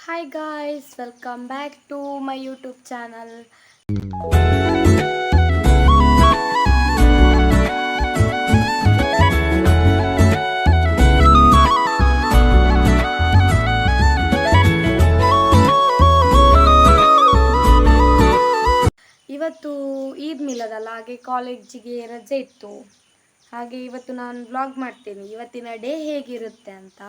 Hi guys welcome back to my YouTube channel ಇವತ್ತು ಈದ್ ಮಿಲಾದ್ ಹಾಗೆ ಕಾಲೇಜಿಗೆ ರಜೆ ಇತ್ತು. ಹಾಗೆ ಇವತ್ತು ನಾನು ಬ್ಲಾಗ್ ಮಾಡ್ತೀನಿ. ಇವತ್ತಿನ ಡೇ ಹೇಗಿರುತ್ತೆ ಅಂತ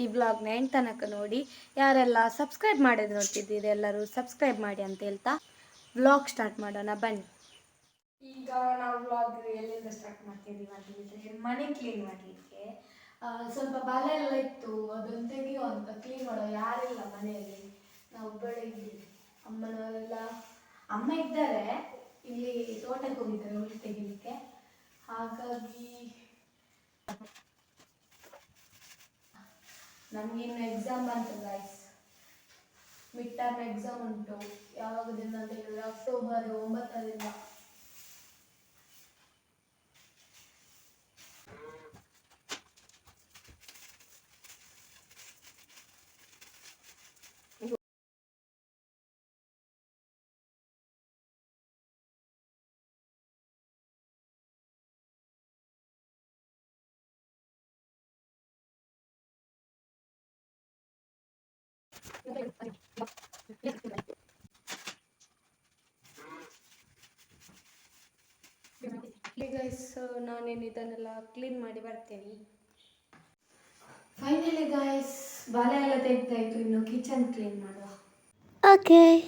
ಈ ಬ್ಲಾಗ್ನ ಎಂಡ್ ತನಕ ನೋಡಿ. ಯಾರೆಲ್ಲ ಸಬ್ಸ್ಕ್ರೈಬ್ ಮಾಡಿದ್ರು ನೋಡ್ತಿದ್ದೀರಿ, ಎಲ್ಲರೂ ಸಬ್ಸ್ಕ್ರೈಬ್ ಮಾಡಿ ಅಂತ ಹೇಳ್ತಾ ಬ್ಲಾಗ್ ಸ್ಟಾರ್ಟ್ ಮಾಡೋಣ. ಬನ್ನಿ. ಈಗ ನಾವು ಬ್ಲಾಗ್ ಎಲ್ಲಿಂದ ಸ್ಟಾರ್ಟ್ ಮಾಡ್ತಿದ್ದೀವಿ ಅಂತ ಹೇಳಿದ್ರೆ, ಮನೆ ಕ್ಲೀನ್ ಮಾಡಲಿಕ್ಕೆ. ಸ್ವಲ್ಪ ಬಲೆ ಎಲ್ಲ ಇತ್ತು. ಅದನ್ನು ತೆಗಿಯೋ ಅಂತ ಕ್ಲೀನ್ ಮಾಡೋ ಯಾರಿಲ್ಲ ಮನೆಯಲ್ಲಿ. ನಾವು ಇದ್ದೀವಿ ಅಮ್ಮನವರೆಲ್ಲ, ಅಮ್ಮ ಇದ್ದಾರೆ. ಇಲ್ಲಿ ತೋಟಕ್ಕೆ ಹೋಗಿದ್ದಾರೆ, ಹುಲ್ಲು ತೆಗಿಲಿಕ್ಕೆ. ಹಾಗಾಗಿ ನಮಗಿನ್ನು ಎಕ್ಸಾಮ್ ಬಂತು ಗೈಸ್ ಮಿಡ್ ಟರ್ಮ್ ಎಕ್ಸಾಮ್ ಉಂಟು. ಯಾವಾಗದಿಂದ ಅಂತ ಹೇಳಿದ್ರೆ ಅಕ್ಟೋಬರ್ ಒಂಬತ್ತರಿಂದ. ಗೈಸ್ ನಾನೇನು ಇದನ್ನೆಲ್ಲ ಕ್ಲೀನ್ ಮಾಡಿ ಬರ್ತೇನೆ. ಫೈನಲಿ ಗೈಸ್ ಬಾಲೆ ಎಲ್ಲ ತೆಗ್ದಾಯ್ತು ಇನ್ನು ಕಿಚನ್ ಕ್ಲೀನ್ ಮಾಡುವ. ಓಕೆ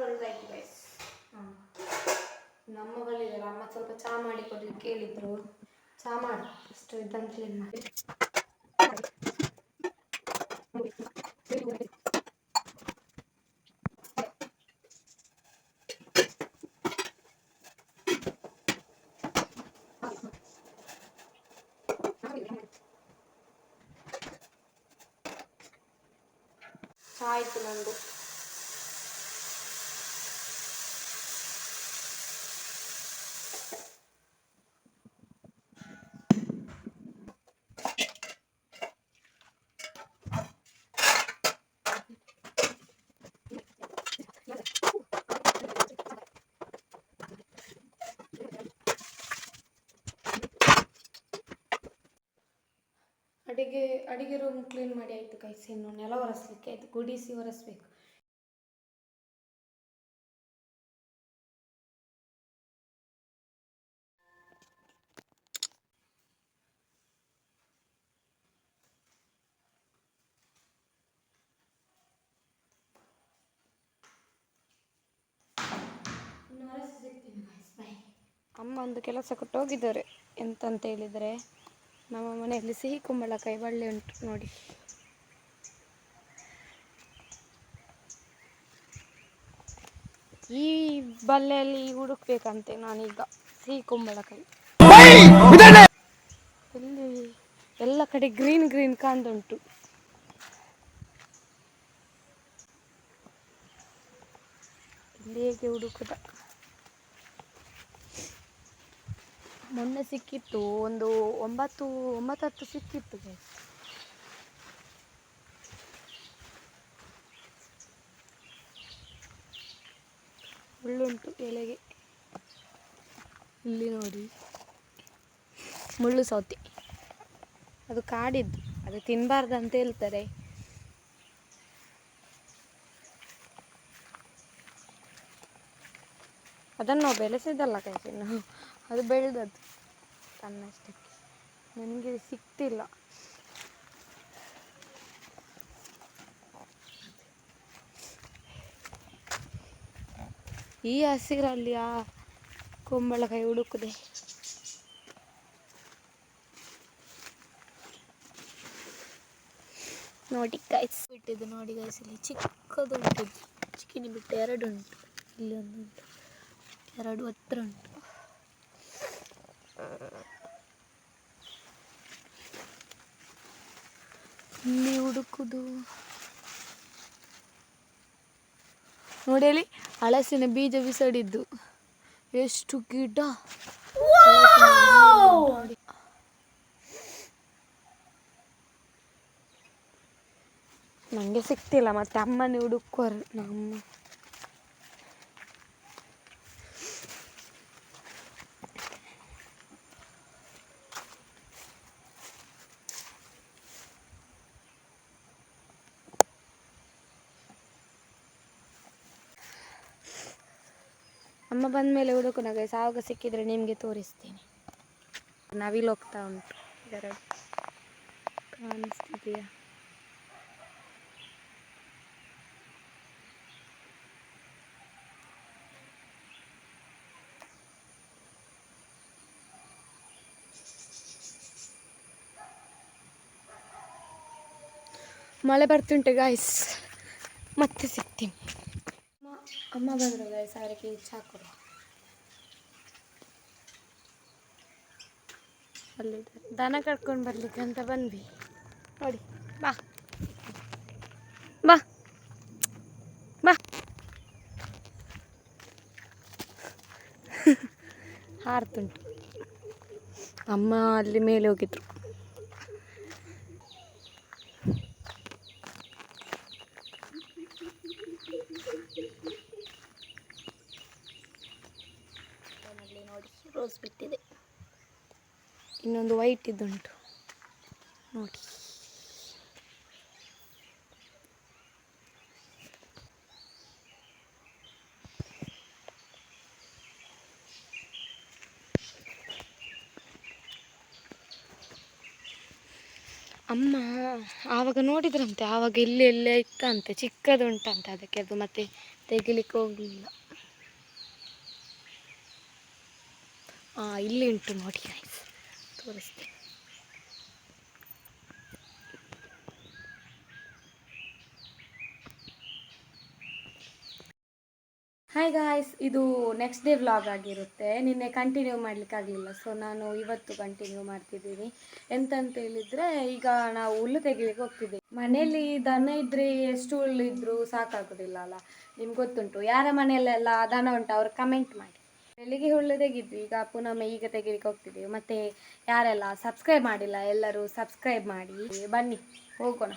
ಉಳ್ದಾಯ್ತು ಗೈಸ್ ನಮ್ಮ ಮಗಳಿದ್ದಾರೆ ಅಮ್ಮ ಸ್ವಲ್ಪ ಚಹಾ ಮಾಡಿ ಕೊಡ್ಲಿಕ್ಕೆ ಕೇಳಿದ್ರು ಚಹಾ ಮಾಡು ಅಷ್ಟು ಇದನ್ನು ಕ್ಲೀನ್ ಮಾಡಿ ಚಹಾ ಆಯ್ತು ನಂದು ಅಡಿಗೆ ಅಡಿಗೆ ರೂಮ್ ಕ್ಲೀನ್ ಮಾಡಿ ಆಯಿತು ಕೈಸಿ ಇನ್ನು ನೆಲ ಒರೆಸ್ಲಿಕ್ಕೆ ಆಯಿತು. ಗುಡಿಸಿ ಒರೆಸ್ಬೇಕು. ಅಮ್ಮ ಒಂದು ಕೆಲಸ ಕೊಟ್ಟು ಹೋಗಿದ್ದಾರೆ. ಎಂತಂತ ಹೇಳಿದರೆ? ನಮ್ಮ ಮನೆಯಲ್ಲಿ ಸಿಹಿ ಕುಂಬಳಕಾಯಿ ಬಳ್ಳಿ ಉಂಟು ನೋಡಿ. ಈ ಬಲ್ಲೆಯಲ್ಲಿ ಹುಡುಕ್ಬೇಕಂತೆ ನಾನೀಗ ಸಿಹಿ ಕುಂಬಳಕಾಯಿ ಇಲ್ಲಿ ಎಲ್ಲ ಕಡೆ ಗ್ರೀನ್ ಗ್ರೀನ್ ಕಾಣ್ದುಂಟು. ಇಲ್ಲಿ ಹೇಗೆ ಹುಡುಕುದ? ಮೊನ್ನೆ ಸಿಕ್ಕಿತ್ತು, ಒಂದು ಒಂಬತ್ತು ಒಂಬತ್ತು ಹತ್ತು ಸಿಕ್ಕಿತ್ತು. ಗೈಸ್ ಮುಳ್ಳುಂಟು ಎಲೆಗೆ. ಇಲ್ಲಿ ನೋಡಿ, ಮುಳ್ಳು ಸೌತೆ. ಅದು ಕಾಡಿದ್ದು, ಅದು ತಿನ್ನಬಾರ್ದು ಅಂತ ಹೇಳ್ತಾರೆ. ಅದನ್ನು ನಾವು ಬೆಳೆಸಿದ್ದಲ್ಲ ಕೈಸಿ ನಾವು ಅದು ಬೆಳೆದದ್ದು. ತನ್ನಷ್ಟಕ್ಕೆ ನನಗೆ ಸಿಕ್ತಿಲ್ಲ. ಈ ಹಸಿರಲ್ಲಿ ಆ ಕುಂಬಳಕಾಯಿ ಹುಡುಕದೆ. ನೋಡಿ ಗೈಸ್ ಬಿಟ್ಟಿದ್ದು ನೋಡಿ ಗೈಸ್ ಇಲ್ಲಿ ಚಿಕ್ಕದು ಉಂಟು ಚಿಕ್ಕಿನಿ ಬಿಟ್ಟು ಎರಡು ಉಂಟು ಇಲ್ಲಿ ಒಂದು ಉಂಟು ಎರಡು ಹತ್ರ ಉಂಟು ಇಲ್ಲಿ ಹುಡುಕುದು. ನೋಡಿ ಅಲ್ಲಿ ಹಳಸಿನ ಬೀಜ ಬಿಸಾಡಿದ್ದು. ಎಷ್ಟು ಗಿಡ ನೋಡಿ. ನಂಗೆ ಸಿಕ್ತಿಲ್ಲ ಮತ್ತೆ ಅಮ್ಮನೇ ಹುಡುಕೋರು ನಮ್ಮ ಬಂದ ಮೇಲೆ ಹುಡುಕೋಣ ಗೈಸ್ ಆವಾಗ ಸಿಕ್ಕಿದ್ರೆ ನಿಮಗೆ ತೋರಿಸ್ತೀನಿ. ನವಿಲು ಹೋಗ್ತಾ ಉಂಟು. ಇದರ ಕಾಣಿಸ್ತಿದೆಯಾ? ಮಳೆ ಬರ್ತುಂಟು ಗಾಯ್ಸ್ ಮತ್ತೆ ಸಿಗ್ತೀನಿ. ಅಮ್ಮ- ಬಂದರು ಗಾಯ್ಸ್ ಅವರಿಗೆ ಚಾ ಕೊಡುವ ಅಲ್ಲಿದ್ದಾರೆ ದನ ಕಟ್ಕೊಂಡು ಅಂತ ಬಂದ್ವಿ. ನೋಡಿ ಬಾ. ಬಾ. ಬಾ. ಹಾರ್ತುಂಟು ಅಮ್ಮ ಅಲ್ಲಿ ಮೇಲೆ ಹೋಗಿದ್ರು ಅಲ್ಲಿ ನೋಡಿ ರೋಸ್ ಬಿಟ್ಟಿದೆ ಇನ್ನೊಂದು ವೈಟ್ ಇದ್ದುಂಟು. ನೋಡಿ. ಅಮ್ಮ, ಆವಾಗ ನೋಡಿದ್ರಂತೆ, ಆವಾಗ ಇಲ್ಲಿ ಎಲ್ಲೇ ಇತ್ತಂತೆ, ಚಿಕ್ಕದುಂಟಂತೆ ಅದಕ್ಕೆ ಅದು ಮತ್ತೆ ತೆಗಿಲಿಕ್ಕೆ ಹೋಗಲಿಲ್ಲ. ಹಾಂ ಇಲ್ಲಿ ಉಂಟು ನೋಡಿ. ತೋರಿಸ್ತೀನಿ. ಹಾಯ್ ಗಾಯ್ಸ್ ಇದು ನೆಕ್ಸ್ಟ್ ಡೇ ವ್ಲಾಗ್ ಆಗಿರುತ್ತೆ. ನಿನ್ನೆ ಕಂಟಿನ್ಯೂ ಮಾಡಲಿಕ್ಕಾಗಲಿಲ್ಲ ಸೊ ನಾನು ಇವತ್ತು ಕಂಟಿನ್ಯೂ ಮಾಡ್ತಿದ್ದೀನಿ. ಎಂತಂತ ಹೇಳಿದರೆ, ಈಗ ನಾವು ಹುಲ್ಲು ತೆಗಿಲಿಕ್ಕೆ ಹೋಗ್ತಿದ್ದೆ ಮನೆಯಲ್ಲಿ ದನ ಇದ್ದರೆ ಎಷ್ಟು ಹುಲ್ಲು ಇದ್ದರೂ ಸಾಕಾಗೋದಿಲ್ಲ ಅಲ್ಲ? ನಿಮ್ಗೆ ಗೊತ್ತುಂಟು. ಯಾರ ಮನೆಯಲ್ಲೆಲ್ಲ ದನ ಉಂಟು, ಅವ್ರು ಕಮೆಂಟ್ ಮಾಡಿ. ಬೆಳಿಗ್ಗೆ ಹುಲ್ಲು ತೆಗಿದ್ವಿ ಈಗ ಪುನಃ ಈಗ ತೆಗಿಲಿಕ್ಕೆ ಹೋಗ್ತಿದ್ದೀವಿ ಮತ್ತೆ ಯಾರೆಲ್ಲ ಸಬ್ಸ್ಕ್ರೈಬ್ ಮಾಡಿಲ್ಲ, ಎಲ್ಲರೂ ಸಬ್ಸ್ಕ್ರೈಬ್ ಮಾಡಿ. ಬನ್ನಿ, ಹೋಗೋಣ.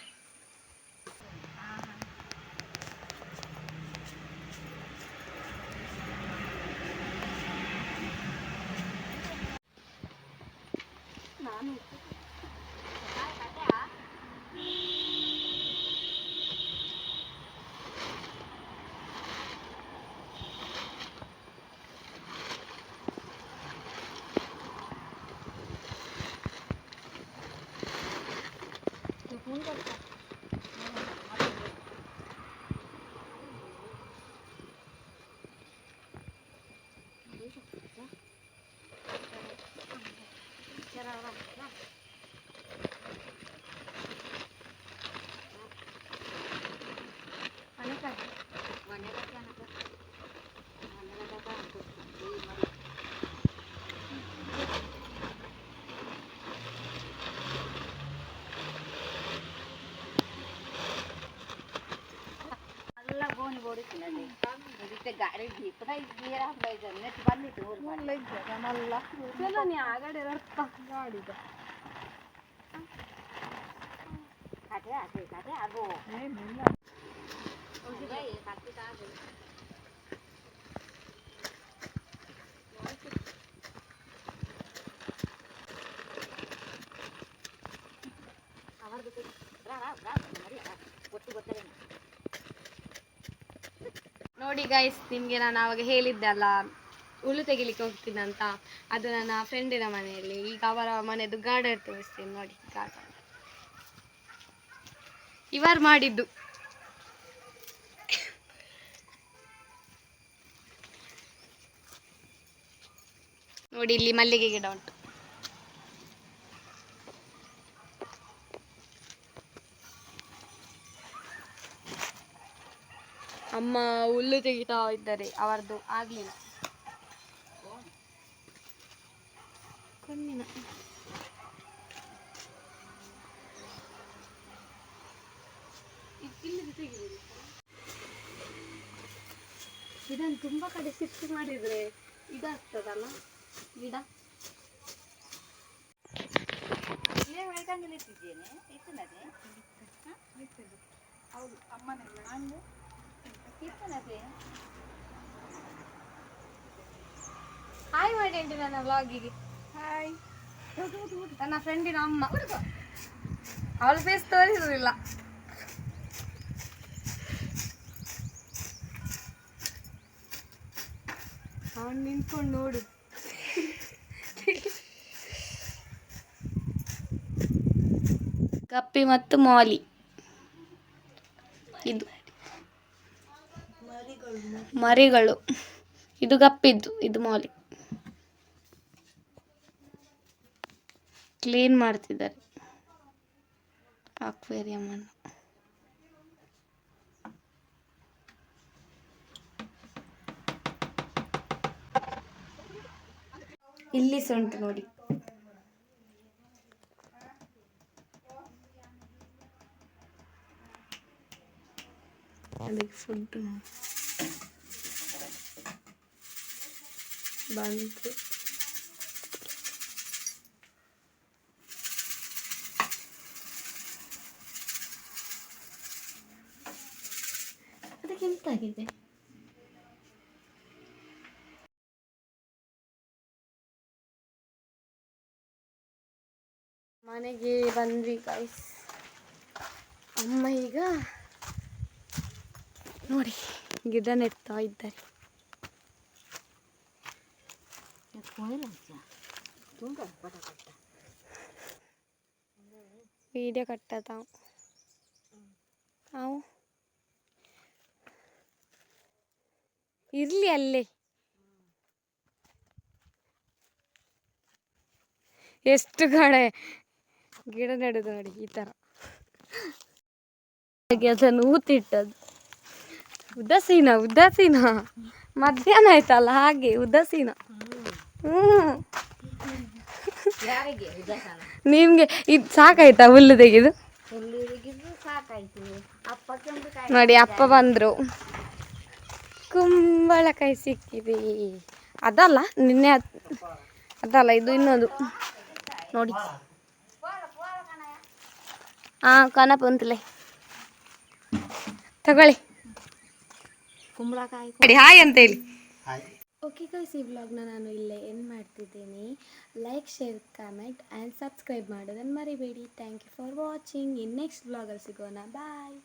ગાડી ભીપરાઈ ગયા ભાઈ જમને વાની ઢોર કોણ લઈ ગયા તમારું લાકડું ચલો ને આગળ રસ્તા ગાડી તો કાઢે આગે કાઢે આગો નહીં મિલા ઓજી ભાઈ કાઢી કાઢે ನೋಡಿ ಗೈಸ್ ನಿಮಗೆ ನಾನು ಆವಾಗ ಹೇಳಿದ್ದೆ ಅಲ್ಲ, ಹುಲ್ಲು ತೆಗಿಲಿಕ್ಕೆ ಹೋಗ್ತೀನಿ ಅದು ನನ್ನ ಫ್ರೆಂಡಿನ ಮನೆಯಲ್ಲಿ. ಈಗ ಅವರ ಮನೆಯದು ಗಾರ್ಡನ್ ತೋರಿಸ್ತೀನಿ ನೋಡಿ, ಗಾರ್ಡನ್. ಇವರು ಮಾಡಿದ್ದು. ನೋಡಿ, ಇಲ್ಲಿ ಮಲ್ಲಿಗೆ ಗಿಡ ಉಂಟು. ಅಮ್ಮ ಹುಲ್ಲು ತೆಗಿತಾ ಇದ್ದಾರೆ ಅವರದ್ದು ಆಗಲಿಲ್ಲ. ಇದನ್ನು ತುಂಬ ಕಡೆ ಶಿಫ್ಟ್ ಮಾಡಿದ್ರೆ ಇದಾಗ್ತದಲ್ಲ ಗಿಡ. ಇಲ್ಲೇ ಒಳಗಂಗಲಿಟ್ಟಿದ್ದೇನೆ ಇತ್ತನದೆ ಹೌದು ಅಮ್ಮನ ಇತ್ತನದೆ ಹಾಯ್ ಮಾಡಿ ಅಂಟಿ ನನ್ನ ವ್ಲಾಗಿಗೆ ಹಾಯ್ ನನ್ನ ಫ್ರೆಂಡಿನ ಅಮ್ಮ. ಅವಳ ಫೇಸ್ ತೋರಿಸಲಿಲ್ಲ ಅವನು ನಿಂತ್ಕೊಂಡು ನೋಡು. ಕಪ್ಪಿ ಮತ್ತು ಮಾಲಿ. ಇದು. ಮರಿಗಳು. ಇದು ಗಪ್ಪಿದ್ದು, ಇದು ಮಾಲಿ. ಕ್ಲೀನ್ ಮಾಡ್ತಿದ್ದಾರೆ. ಅಕ್ವೇರಿಯಂ ಅನ್ನು. ಇಲ್ಲಿ ಸಹ ಉಂಟು ನೋಡಿ. ಅದಕ್ಕೆ ಫುಡ್ ಬಂತು. ಅದಕ್ಕೆ ಎಂತಾಗಿದೆ? ಮನೆಗೆ ಬಂದ್ವಿ ಗೈಸ್ ಅಮ್ಮ ಈಗ ನೋಡಿ ಗಿಡ ನೆಡ್ತಾ ಇದ್ದಾರೆ. ವೀಡಿಯೋ कटता हूँ ಇರ್ಲಿ ಇರಲಿ ಅಲ್ಲೇ ಎಷ್ಟು ಕಡೆ ಗಿಡ ನೆಡೋದು ನೋಡಿ, ಈ ಥರ ಅದನ್ನು ಊತಿಟ್ಟದು ಉದಾಸೀನ ಉದಾಸೀನ. ಮಧ್ಯಾಹ್ನ ಆಯ್ತಲ್ಲ, ಹಾಗೆ ಉದಾಸೀನ. ನಿಮ್ಗೆ ಇದು ಸಾಕಾಯ್ತಾ ಹುಲ್ಲು ತೆಗೆದು? ನೋಡಿ ಅಪ್ಪ ಬಂದ್ರು. ಕುಂಬಳಕಾಯಿ ಸಿಕ್ಕಿದೆ. ಅದಲ್ಲ ನಿನ್ನೆ ಅದಲ್ಲ ಇದು ಇನ್ನೊಂದು. ನೋಡಿ. ಹಾ ಕನಪ ಅಂತಲೇ. ತಗೊಳ್ಳಿ. ಕುಂಬಳಕಾಯಿ ನೋಡಿ ಹಾಯ್ ಅಂತ ಹೇಳಿ. ಓಕೆ ಗೈಸ್ ಈ ವ್ಲಾಗ್ನ ನಾನು ಇಲ್ಲೇ ಏನು ಮಾಡ್ತಿದ್ದೀನಿ. Like share comment and subscribe ಮಾಡೋದನ್ನು ಮರಿಬೇಡಿ. Thank you for watching in next ವ್ಲಾಗಲ್ಲಿ ಸಿಗೋಣ. ಬಾಯ್